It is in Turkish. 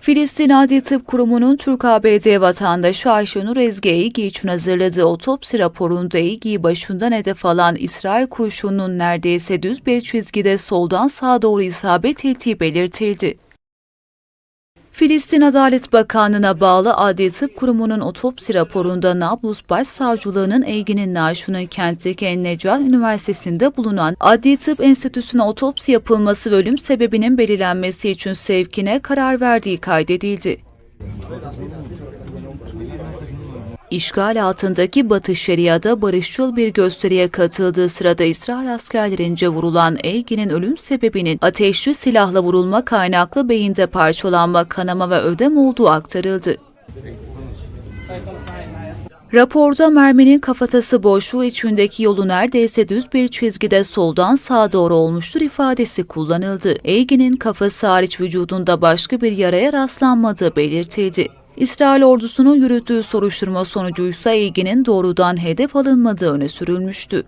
Filistin Adli Tıp Kurumu'nun Türk-ABD vatandaşı Ayşenur Ezge Eygi için hazırladığı otopsi raporunda Eygi'yi başından hedef alan İsrail kurşununun neredeyse düz bir çizgide soldan sağa doğru isabet ettiği belirtildi. Filistin Adalet Bakanlığı'na bağlı Adli Tıp Kurumu'nun otopsi raporunda Nablus Başsavcılığı'nın Eygi'nin naaşının kentteki Ennecah Üniversitesi'nde bulunan Adli Tıp Enstitüsü'ne otopsi yapılması ve ölüm sebebinin belirlenmesi için sevkine karar verdiği kaydedildi. İşgal altındaki Batı Şeria'da barışçıl bir gösteriye katıldığı sırada İsrail askerlerince vurulan Eygi'nin ölüm sebebinin ateşli silahla vurulma kaynaklı beyinde parçalanma, kanama ve ödem olduğu aktarıldı. Raporda merminin kafatası boşluğu içindeki yolu neredeyse düz bir çizgide soldan sağa doğru olmuştur ifadesi kullanıldı. Eygi'nin kafası hariç vücudunda başka bir yaraya rastlanmadığı belirtildi. İsrail ordusunun yürüttüğü soruşturma sonucuysa ilginin doğrudan hedef alınmadığı öne sürülmüştü.